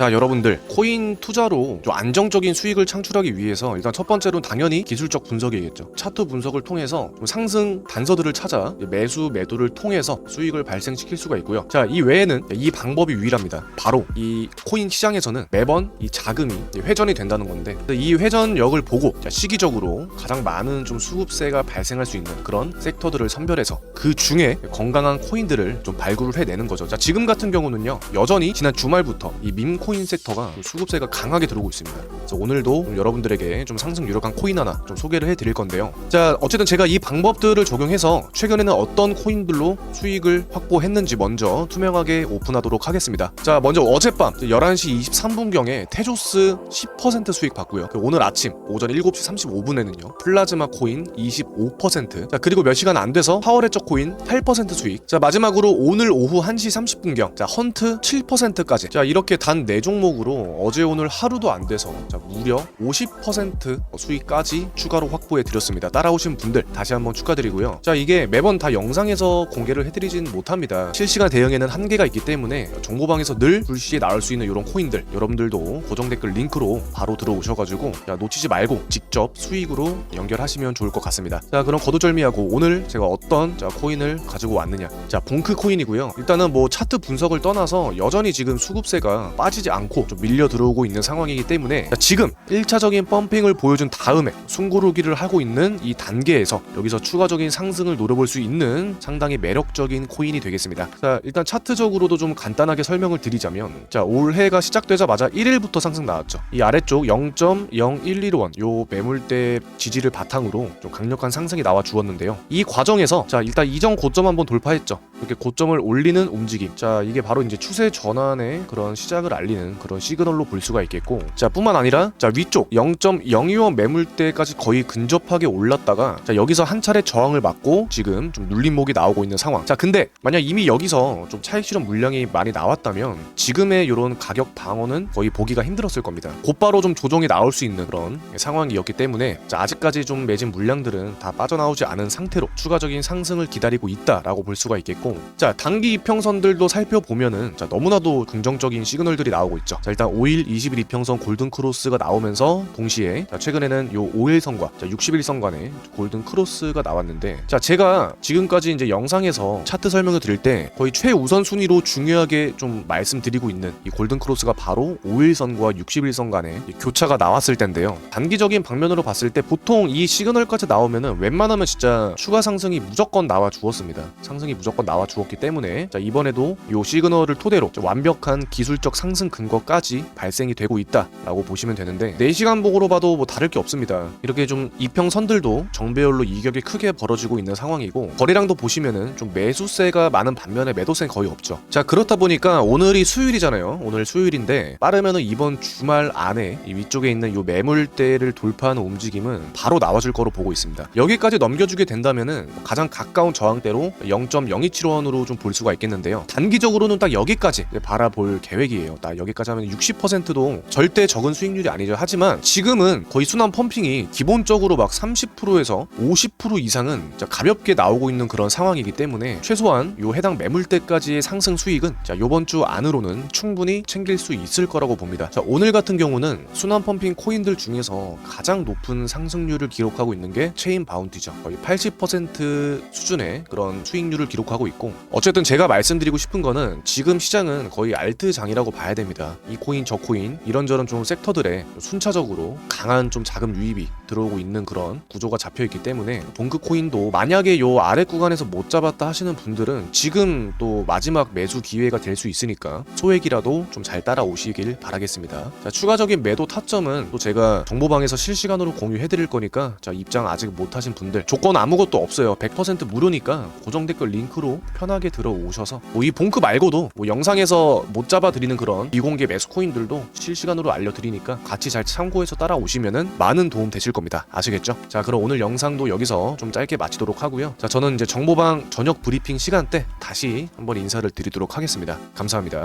자 여러분들 코인 투자로 좀 안정적인 수익을 창출하기 위해서 일단 첫 번째로는 당연히 기술적 분석이겠죠. 차트 분석을 통해서 좀 상승 단서들을 찾아 매수 매도를 통해서 수익을 발생시킬 수가 있고요. 자 이 외에는 이 방법이 유일합니다. 바로 이 코인 시장에서는 매번 이 자금이 회전이 된다는 건데 이 회전력을 보고 자, 시기적으로 가장 많은 좀 수급세가 발생할 수 있는 그런 섹터들을 선별해서 그 중에 건강한 코인들을 좀 발굴을 해내는 거죠. 자 지금 같은 경우는요 여전히 지난 주말부터 이 밈코인 섹터가 좀 수급세가 강하게 들어오고 있습니다. 그래서 오늘도 좀 여러분들에게 좀 상승 유력한 코인 하나 좀 소개를 해드릴 건데요. 자 어쨌든 제가 이 방법들을 적용해서 최근에는 어떤 코인들로 수익을 확보했는지 먼저 투명하게 오픈하도록 하겠습니다. 자 먼저 어젯밤 11시 23분경에 테조스 10% 수익 봤고요. 그 오늘 아침 오전 7시 35분에는요 플라즈마 코인 25%자 그리고 몇 시간 안 돼서 파워레적 코인 8% 수익. 자 마지막으로 오늘 오후 1시 30분경 자 헌트 7%까지. 자 이렇게 단 4 종목으로 어제 오늘 하루도 안 돼서 자 무려 50% 수익까지 추가로 확보해 드렸습니다. 따라오신 분들 다시 한번 축하드리고요. 자 이게 매번 다 영상에서 공개를 해드리진 못합니다. 실시간 대응에는 한계가 있기 때문에 정보방에서 늘 불시에 나올 수 있는 이런 코인들 여러분들도 고정 댓글 링크로 바로 들어오셔가지고 자, 놓치지 말고 직접 수익으로 연결하시면 좋을 것 같습니다. 자 그럼 거두절미하고 오늘 제가 어떤 자, 코인을 가지고 왔느냐. 자 봉크 코인이고요. 일단은 뭐 차트 분석을 떠나서 여전히 지금 수급세가 빠지 지 않고 좀 밀려 들어오고 있는 상황이기 때문에 자, 지금 1차적인 펌핑을 보여준 다음에 숨고르기를 하고 있는 이 단계에서 여기서 추가적인 상승을 노려볼 수 있는 상당히 매력적인 코인이 되겠습니다. 자 일단 차트적으로도 좀 간단하게 설명을 드리자면 자 올해가 시작되자마자 1일부터 상승 나왔죠. 이 아래쪽 0.0115원 요 매물대 지지를 바탕으로 좀 강력한 상승이 나와 주었는데요. 이 과정에서 자 일단 이전 고점 한번 돌파했죠 이렇게 고점을 올리는 움직임. 자 이게 바로 이제 추세 전환의 그런 시작을 알리는 그런 시그널로 볼 수가 있겠고. 자 뿐만 아니라 자 위쪽 0.02원 매물대까지 거의 근접하게 올랐다가 자 여기서 한 차례 저항을 맞고 지금 좀 눌림목이 나오고 있는 상황. 자 근데 만약 이미 여기서 좀 차익 실현 물량이 많이 나왔다면 지금의 이런 가격 방어는 거의 보기가 힘들었을 겁니다. 곧바로 좀 조정이 나올 수 있는 그런 상황이었기 때문에 자 아직까지 좀 매진 물량들은 다 빠져나오지 않은 상태로 추가적인 상승을 기다리고 있다라고 볼 수가 있겠고 자 단기 이평선들도 살펴보면은 자 너무나도 긍정적인 시그널들이 나오고 있죠. 자 일단 5일 20일 이평선 골든 크로스가 나오면서 동시에 자 최근에는 요 5일선과 자 60일선 간의 골든 크로스가 나왔는데 자 제가 지금까지 이제 영상에서 차트 설명을 드릴 때 거의 최우선 순위로 중요하게 좀 말씀드리고 있는 이 골든 크로스가 바로 5일선과 60일선 간의 이 교차가 나왔을 텐데요. 단기적인 방면으로 봤을 때 보통 이 시그널까지 나오면은 웬만하면 진짜 추가 상승이 무조건 나와 주었습니다. 상승이 무조건 나와 주었기 때문에 자 이번에도 요 시그널을 토대로 좀 완벽한 기술적 상승 근거까지 발생이 되고 있다라고 보시면 되는데 4시간 보고로 봐도 뭐 다를 게 없습니다. 이렇게 좀 이평선들도 정배열로 이격이 크게 벌어지고 있는 상황이고 거래량도 보시면은 좀 매수세가 많은 반면에 매도세는 거의 없죠. 자 그렇다 보니까 오늘이 수요일이잖아요. 오늘 수요일인데 빠르면은 이번 주말 안에 이 위쪽에 있는 요 매물대를 돌파하는 움직임은 바로 나와줄 거로 보고 있습니다. 여기까지 넘겨주게 된다면은 가장 가까운 저항대로 0.027 원으로 좀 볼 수가 있겠는데요. 단기적으로는 딱 여기까지 바라볼 계획이에요. 딱 여기까지 하면 60%도 절대 적은 수익률이 아니죠. 하지만 지금은 거의 순환 펌핑이 기본적으로 막 30%에서 50% 이상은 자, 가볍게 나오고 있는 그런 상황이기 때문에 최소한 요 해당 매물대까지의 상승 수익은 자 요번 주 안으로는 충분히 챙길 수 있을 거라고 봅니다. 자 오늘 같은 경우는 순환 펌핑 코인들 중에서 가장 높은 상승률을 기록하고 있는 게 체인 바운티죠. 거의 80% 수준의 그런 수익률을 기록하고 있고 어쨌든 제가 말씀드리고 싶은 거는 지금 시장은 거의 알트장이라고 봐야 됩니다 이 코인 저 코인 이런저런 좀 섹터들에 순차적으로 강한 좀 자금 유입이 들어오고 있는 그런 구조가 잡혀 있기 때문에 동크 코인도 만약에 요 아래 구간에서 못 잡았다 하시는 분들은 지금 또 마지막 매수 기회가 될 수 있으니까 소액이라도 좀 잘 따라오시길 바라겠습니다. 자, 추가적인 매도 타점은 또 제가 정보방에서 실시간으로 공유해 드릴 거니까 자, 입장 아직 못 하신 분들 조건 아무것도 없어요. 100% 무료니까 고정 댓글 링크로 편하게 들어오셔서 뭐 이 봉크 말고도 뭐 영상에서 못 잡아 드리는 그런 비공개 매수 코인들도 실시간으로 알려 드리니까 같이 잘 참고해서 따라오시면은 많은 도움 되실 겁니다. 아시겠죠? 자, 그럼 오늘 영상도 여기서 좀 짧게 마치도록 하고요. 자, 저는 이제 정보방 저녁 브리핑 시간 때 다시 한번 인사를 드리도록 하겠습니다. 감사합니다.